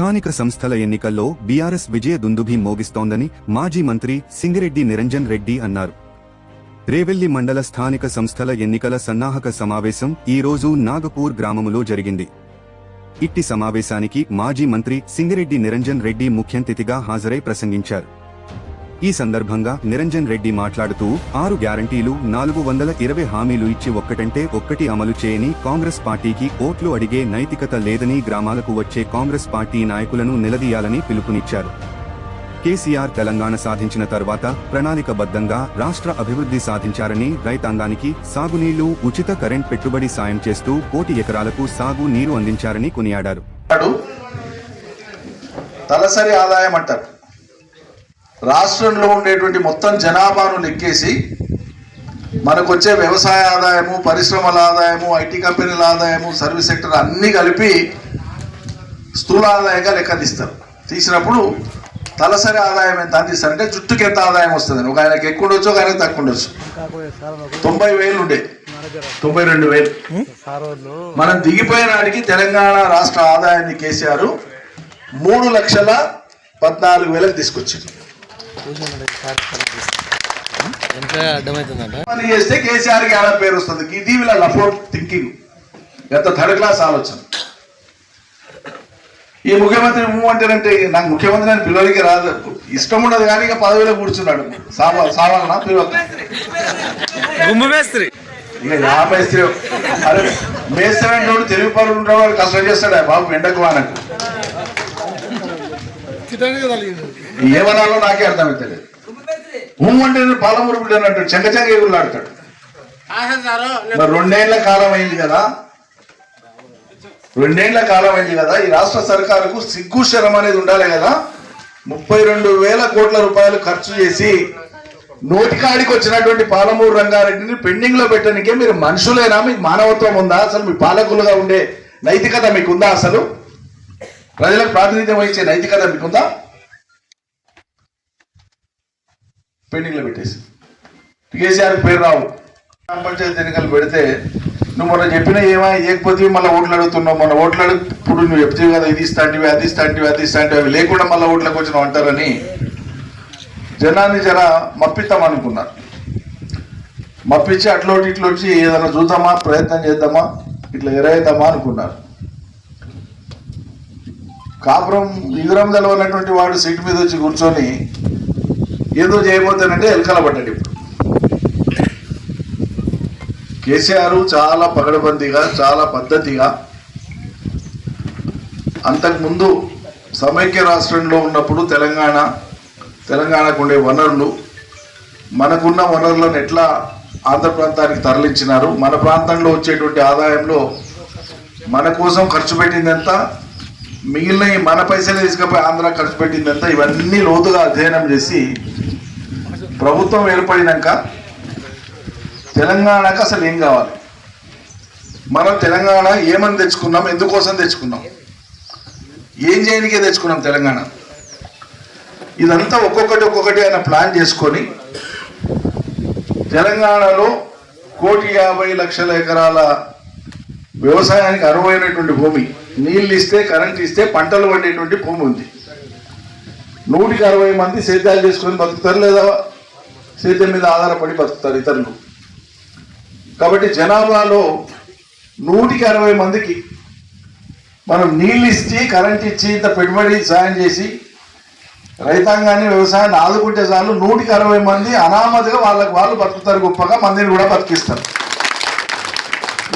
స్థానిక సంస్థల ఎన్నికల్లో బీఆర్ఎస్ విజయ దుందుభి మోగిస్తోందని మాజీ మంత్రి సింగిరెడ్డి నిరంజన్ రెడ్డి అన్నారు. రేవెల్లి మండల స్థానిక సంస్థల ఎన్నికల సన్నాహక సమావేశం ఈరోజు నాగపూర్ గ్రామములో జరిగింది. ఇట్టి సమావేశానికి మాజీ మంత్రి సింగిరెడ్డి నిరంజన్ రెడ్డి ముఖ్యంతిథిగా హాజరై ప్రసంగించారు. ఈ సందర్భంగా నిరంజన్ రెడ్డి మాట్లాడుతూ ఆరు గ్యారంటీలు నాలుగు వందల ఇరవై హామీలు ఇచ్చి ఒక్కటంటే ఒక్కటి అమలు చేయని కాంగ్రెస్ పార్టీకి ఓట్లు అడిగే నైతికత లేదని గ్రామాలకు వచ్చే కాంగ్రెస్ పార్టీ నాయకులను నిలదీయాలని పిలుపునిచ్చారు. కేసీఆర్ తెలంగాణ సాధించిన తర్వాత ప్రణాళికబద్ధంగా రాష్ట్ర అభివృద్ధి సాధించారని రైతాంగానికి సాగునీళ్ళు ఉచిత కరెంట్ పెట్టుబడి సాయం చేస్తూ కోటి ఎకరాలకు సాగు నీరు అందించారని కొనియాడారు. తలసరి ఆదాయం అంటారు. రాష్ట్రంలో ఉండేటువంటి మొత్తం జనాభాను లెక్కేసి మనకు వచ్చే వ్యవసాయ ఆదాయము పరిశ్రమల ఆదాయము ఐటీ కంపెనీల ఆదాయము సర్వీస్ సెక్టర్ అన్నీ కలిపి స్థూల ఆదాయంగా లెక్క తీస్తారు. తీసినప్పుడు తలసరి ఆదాయం ఎంత? అని తీస్తారంటే జుట్టుకి ఎంత ఆదాయం వస్తుంది ఒక ఆయనకి ఎక్కువ ఉండొచ్చు ఒక ఆయనకి తక్కువ ఉండొచ్చు తొంభై వేలు ఉండే తొంభై రెండు వేలు. మనం దిగిపోయినాడికి తెలంగాణ రాష్ట్ర ఆదాయాన్ని కేసీఆర్ మూడు లక్షల పద్నాలుగు వేలకు తీసుకొచ్చింది ఎంత అర్థమవుతుందంట పని చేస్తే కేసీఆర్కి ఆడ పేరు వస్తుంది. ఇది వీళ్ళ లఫోట్ థింకింగ్. ఎంత థర్డ్ క్లాస్ ఆలోచన. ఈ ముఖ్యమంత్రి అంటేనంటే నాకు ముఖ్యమంత్రి అని పిల్లలకి రాదు. ఇష్టం ఉండదు కానీ ఇక పదవిలో కూర్చున్నాడు. సావా సావాలనా పిల్లలు గుమ్మ మేస్త్రి. ఇక యా మేస్త్రి. అరే మేస్త్రి అంటే వాడు తెలుగు పనులు ఉంటాడు కష్టం చేస్తాడు? ఆ బాబు ఎండకు వానకు. ఏమనాలో నాకే హూ అంటే నేను పాలమూరు బిడ్డ అంటాడు చెంగ చెంగ మరి రెండేళ్ళ కాలం అయింది కదా. రెండేళ్ళ కాలం అయింది కదా ఈ రాష్ట్ర సర్కారుకు సిగ్గు శరం అనేది ఉండాలి కదా. ముప్పై రెండు వేల కోట్ల రూపాయలు ఖర్చు చేసి నోటికాడికి వచ్చినటువంటి పాలమూరు రంగారెడ్డిని పెండింగ్లో పెట్టడానికే మీరు మనుషులేనా? మీకు మానవత్వం ఉందా? అసలు మీ పాలకులుగా ఉండే నైతికత మీకుందా అసలు? ప్రజలకు ప్రాతినిధ్యం వహించే నైతికత మీకుందా? పెండింగ్లో పెట్టేసి. కేసీఆర్ పేరు రావు. గ్రామ పంచాయతీ ఎన్నికలు పెడితే నువ్వు మొన్న చెప్పినా ఏమా? ఏకపోతే మళ్ళీ ఓట్లు అడుగుతున్నావు. మొన్న ఓట్లు అడుగు ఇప్పుడు నువ్వు చెప్తే కదా ఇది ఇస్తాంటివి అది ఇస్తాంటివి అది ఇస్తాంటివి అవి లేకుండా మళ్ళీ ఓట్లకు వచ్చినావు అంటారని జనాన్ని జర మప్పిస్తాం అనుకున్నారు. మప్పించి అట్లోటి వచ్చి ఏదైనా చూద్దామా? ప్రయత్నం చేద్దామా? ఇట్లా ఎరైద్దామా అనుకున్నారు. కాపురం ఇగురం తెలవనటువంటి వాడు సీటు మీద వచ్చి కూర్చొని ఏదో చేయబోతానంటే ఎలకల పడ్డాడు ఇప్పుడు. కేసీఆర్ చాలా పగడబందీగా చాలా పద్ధతిగా అంతకుముందు సమైక్య రాష్ట్రంలో ఉన్నప్పుడు తెలంగాణ తెలంగాణకు ఉండే వనరులు మనకున్న వనరులను ఎట్లా ఆంధ్ర ప్రాంతానికి తరలించినారు మన ప్రాంతంలో వచ్చేటువంటి ఆదాయంలో మన కోసం ఖర్చు పెట్టిందంతా మిగిలిన ఈ మన పైసలే తీసుకుపోయి ఆంధ్ర ఖర్చు పెట్టిందంతా ఇవన్నీ లోతుగా అధ్యయనం చేసి ప్రభుత్వం ఏర్పడినాక తెలంగాణకు అసలు ఏం కావాలి? మనం తెలంగాణ ఏమని తెచ్చుకున్నాం? ఎందుకోసం తెచ్చుకున్నాం? ఏం చేయడానికే తెచ్చుకున్నాం తెలంగాణ? ఇదంతా ఒక్కొక్కటి ఒక్కొక్కటి ఆయన ప్లాన్ చేసుకొని తెలంగాణలో కోటి యాభై లక్షల ఎకరాల వ్యవసాయానికి అరువైనటువంటి భూమి నీళ్ళు ఇస్తే కరెంట్ ఇస్తే పంటలు పండేటువంటి భూమి ఉంది. నూటికి అరవై మంది సేద్యాలు చేసుకొని బతుకుతారు లేదా సేద్యం మీద ఆధారపడి బతుకుతారు ఇతరులు. కాబట్టి జనాభాలో నూటికి అరవై మందికి మనం నీళ్ళు ఇచ్చి కరెంట్ ఇచ్చి ఇంత పెట్టుబడి సాయం చేసి రైతాంగాన్ని వ్యవసాయాన్ని ఆదుకుంటే చాలు నూటికి అరవై మంది అనామతిగా వాళ్ళకి వాళ్ళు బతుకుతారు గొప్పగా మందిని కూడా బతికిస్తారు.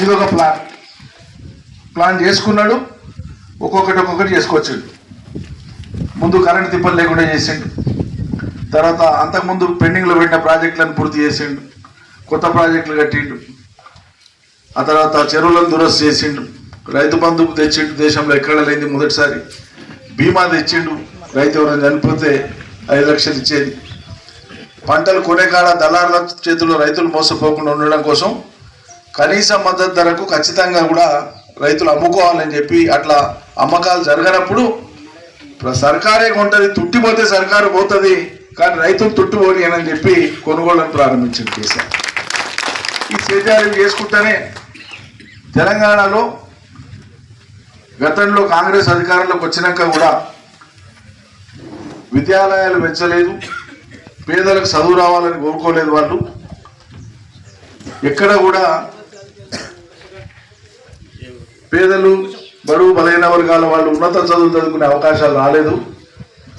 ఇది ఒక ప్లాన్. ప్లాన్ చేసుకున్నాడు ఒక్కొక్కటి ఒక్కొక్కటి చేసుకొచ్చాడు ముందు కరెంట్ తిప్పలు లేకుండా చేసిండు. తర్వాత అంతకుముందు పెండింగ్లో పెట్టిన ప్రాజెక్టులను పూర్తి చేసిండు. కొత్త ప్రాజెక్టులు కట్టిండు. ఆ తర్వాత చెరువులను దురస్సు చేసిండు. రైతు బంధువు తెచ్చిండు దేశంలో ఎక్కడ లేని మొదటిసారి బీమా తెచ్చిండు. రైతు ఎవరైనా చనిపోతే ఐదు లక్షలు ఇచ్చేది. పంటలు కొనే కాడ దళారుల చేతుల్లో రైతులు మోసపోకుండా ఉండడం కోసం కనీస మద్దతు ధరకు ఖచ్చితంగా కూడా రైతులు అమ్ముకోవాలని చెప్పి అట్లా అమ్మకాలు జరగనప్పుడు సర్కారే కొంటది తుట్టిపోతే సర్కారు పోతుంది కానీ రైతులు తుట్టుపోని అని చెప్పి కొనుగోళ్ళను ప్రారంభించింది కేసీఆర్ ఈ సేద్యాలు చేసుకుంటేనే తెలంగాణలో గతంలో కాంగ్రెస్ అధికారంలోకి వచ్చినాక కూడా విద్యాలయాలు పెంచలేదు పేదలకు చదువు రావాలని కోరుకోలేదు వాళ్ళు. ఎక్కడ కూడా పేదలు బడుగు బలైన వర్గాల వాళ్ళు ఉన్నత చదువులు చదువుకునే అవకాశాలు రాలేదు.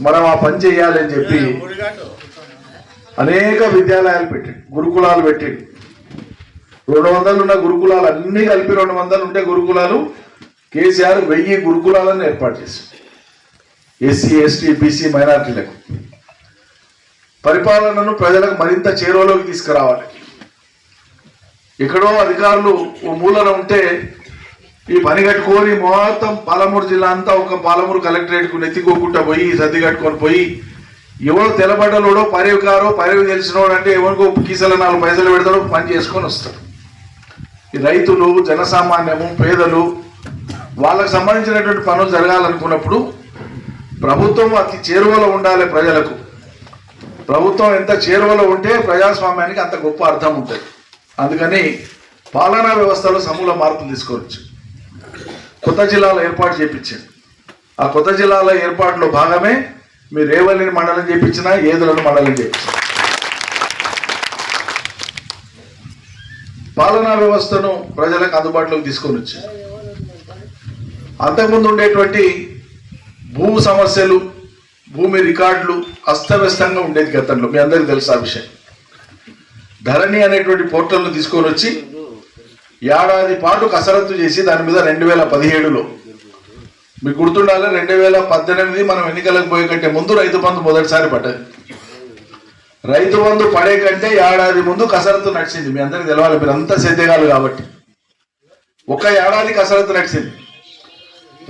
మనం ఆ పని చేయాలి అని చెప్పి అనేక విద్యాలయాలు పెట్టాడు గురుకులాలు పెట్టాడు. రెండు వందలు ఉన్న గురుకులాలు అన్ని కలిపి రెండు వందలు ఉంటే గురుకులాలు కేసీఆర్ వెయ్యి గురుకులాలను ఏర్పాటు చేశారు ఎస్సీ ఎస్టీ బీసీ మైనార్టీలకు. పరిపాలనను ప్రజలకు మరింత చేరువలోకి తీసుకురావాలి. ఎక్కడో అధికారులు ఓ మూలన ఉంటే ఈ పని కట్టుకొని మొత్తం పాలమూరు జిల్లా అంతా ఒక పాలమూరు కలెక్టరేట్కు నెత్తికోకుండా పోయి సర్ది కట్టుకొని పోయి ఎవరు తెలబడ్డలోడో పర్యవకారో పర్యవ తెలిసినోడు అంటే ఎవరికో కీసల నాలుగు పైసలు పెడతాడో పని చేసుకొని వస్తాడు. ఈ రైతులు జనసామాన్యము పేదలు వాళ్ళకు సంబంధించినటువంటి పనులు జరగాలనుకున్నప్పుడు ప్రభుత్వం అతి చేరువలో ఉండాలి ప్రజలకు. ప్రభుత్వం ఎంత చేరువలో ఉంటే ప్రజాస్వామ్యానికి అంత గొప్ప అర్థం ఉంటుంది. అందుకని పాలనా వ్యవస్థలో సమూల మార్పులు తీసుకోవచ్చు. కొత్త జిల్లాల ఏర్పాటు చేపించింది ఆ కొత్త జిల్లాల ఏర్పాటులో భాగమే మీరు రేవల్లిని మండలం చేపించినా ఏదులను మండలం చేపించిన. పాలనా వ్యవస్థను ప్రజలకు అందుబాటులోకి తీసుకొని వచ్చారు. అంతకుముందు ఉండేటువంటి భూ సమస్యలు భూమి రికార్డులు అస్తవ్యస్తంగా ఉండేది గతంలో. మీ అందరికీ తెలుసు ఆ విషయం. ధరణి అనేటువంటి పోర్టల్ను తీసుకొని వచ్చి ఏడాది పాటు కసరత్తు చేసి దాని మీద రెండు వేల పదిహేడులో. మీకు గుర్తుండాలి రెండు వేల పద్దెనిమిది మనం ఎన్నికలకు పోయే కంటే ముందు రైతు బంధు మొదటిసారి పడ్డది. రైతు బంధు పడే కంటే ఏడాది ముందు కసరత్తు నడిచింది. మీ అందరికి తెలవాలి మీరు అంతా సేద్యగాలు కాబట్టి. ఒక ఏడాది కసరత్తు నడిచింది.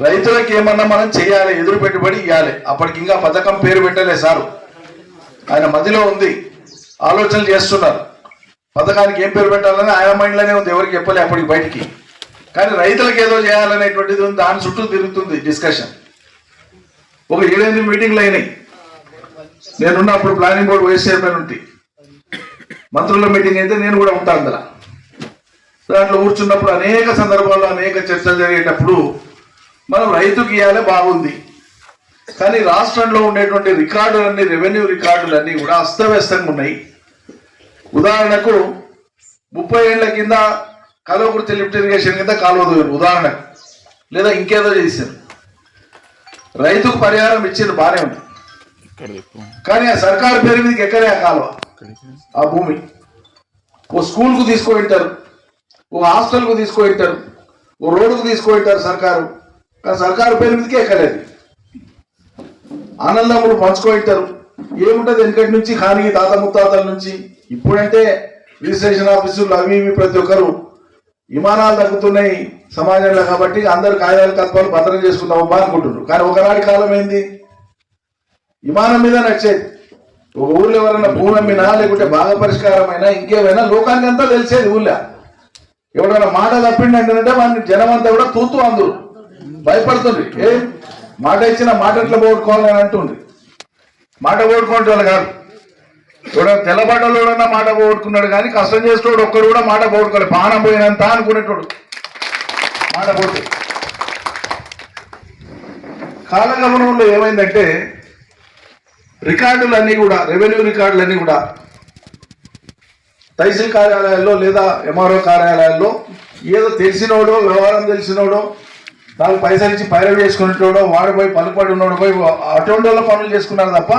రైతులకు ఏమన్నా మనం చేయాలి ఎదురు పెట్టుబడి ఇవ్వాలి అప్పటికి ఇంకా పథకం పేరు పెట్టలే సారు. ఆయన మదిలో ఉంది ఆలోచనలు చేస్తున్నారు. పథకానికి ఏం పేరు పెట్టాలని ఆయన మైండ్లోనే ఉంది ఎవరికి చెప్పలే అప్పటికి బయటికి. కానీ రైతులకు ఏదో చేయాలనేటువంటిది ఉంది దాని చుట్టూ తిరుగుతుంది డిస్కషన్ ఒక ఏడెనిమిది మీటింగ్లు అయినాయి. నేనున్నప్పుడు ప్లానింగ్ బోర్డు వైస్ చైర్మన్ ఉంటే. మంత్రుల మీటింగ్ అయితే నేను కూడా ఉంటాను అందులో. దాంట్లో కూర్చున్నప్పుడు అనేక సందర్భాల్లో అనేక చర్చలు జరిగేటప్పుడు మనం రైతుకి ఇవ్వాలి బాగుంది. కానీ రాష్ట్రంలో ఉండేటువంటి రికార్డులన్నీ రెవెన్యూ రికార్డులన్నీ కూడా అస్తవ్యస్తంగా ఉన్నాయి. ఉదాహరణకు ముప్పై ఏళ్ళ కింద కలవకుర్తి లిఫ్ట్ ఇరిగేషన్ కింద కాలువ దూరు ఉదాహరణకు. లేదా ఇంకేదో చేశారు. రైతుకు పరిహారం ఇచ్చింది బాగానే ఉంది. కానీ ఆ సర్కారు పేరు మీదకి ఎక్కడే ఆ కాలువ? ఆ భూమి. ఓ స్కూల్కు తీసుకువెళ్తారు ఓ హాస్టల్కు తీసుకువెళ్తారు ఓ రోడ్డుకు తీసుకువెళ్తారు సర్కారు. కానీ సర్కారు పేరు మీదకే ఎక్కలేదు. ఆనందములు పంచుకోవెళ్తారు ఏముంటది వెనకటి నుంచి ఖానిగి తాత ముత్తాతల నుంచి? ఇప్పుడంటే రిజిస్ట్రేషన్ ఆఫీసులు అవి ఇవి ప్రతి ఒక్కరు విమానాలు తగ్గుతున్నాయి సమాజంలో కాబట్టి అందరు కాగితాలు తత్వాలు భద్రం చేసుకుందామబ్బా అనుకుంటున్నారు. కానీ ఒకనాటి కాలం ఏంది? విమానం మీద నచ్చేది ఒక ఊర్లో ఎవరైనా భూమి అమ్మినా లేకుంటే బాగా పరిష్కారమైనా ఇంకేమైనా లోకానికి అంతా తెలిసేది ఊళ్ళో. ఎవడైనా మాట తప్పిండంటే వాడిని జనం అంతా కూడా తూతూ అందరు భయపడుతుంది ఏ? మాట ఇచ్చిన మాట ఎట్లా పోగొట్టుకోవాలని అని అంటుంది మాట పోగొట్టుకోవడం కాదు. ఎవడైనా తెల్లబడ్డలోడన్నా మాట పోగొట్టుకున్నాడు కానీ కష్టం చేసేటోడు ఒక్కడు కూడా మాట పోగొట్టుకోవాలి పానం పోయినంత అనుకునేటోడు. మాట పోతే. కాలగమనంలో ఏమైందంటే రికార్డులన్నీ కూడా రెవెన్యూ రికార్డులన్నీ కూడా తహసీల్ కార్యాలయాల్లో లేదా ఎంఆర్ఓ కార్యాలయాల్లో ఏదో తెలిసినోడో వ్యవహారం తెలిసినోడో నాకు పైసలు ఇచ్చి పైరవి చేసుకునేటోడో వాడు పోయి పలుకుబడి ఉన్నోడు పోయి అటువంటి వాళ్ళ పనులు చేసుకున్నారు తప్ప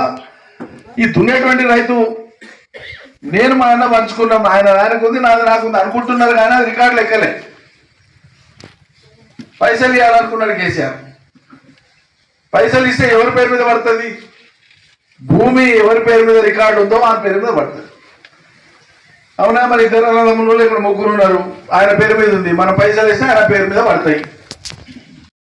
ఈ దున్నేటువంటి రైతు నేను మా అన్న పంచుకున్నాం. ఆయన ఆయనకు ఉంది నాది నాకుంది అనుకుంటున్నారు కానీ అది రికార్డు లెక్కలే. పైసలు ఇవ్వాలనుకున్నాడు కేసీఆర్. పైసలు ఇస్తే ఎవరి పేరు మీద పడుతుంది? భూమి ఎవరి పేరు మీద రికార్డు ఉందో ఆయన పేరు మీద పడుతుంది. అవునా మరి ఇద్దరు అన్నదమ్ములు ఇక్కడ ముగ్గురు ఉన్నారు. ఆయన పేరు మీద ఉంది. మన పైసలు ఇస్తే ఆయన పేరు మీద పడతాయి.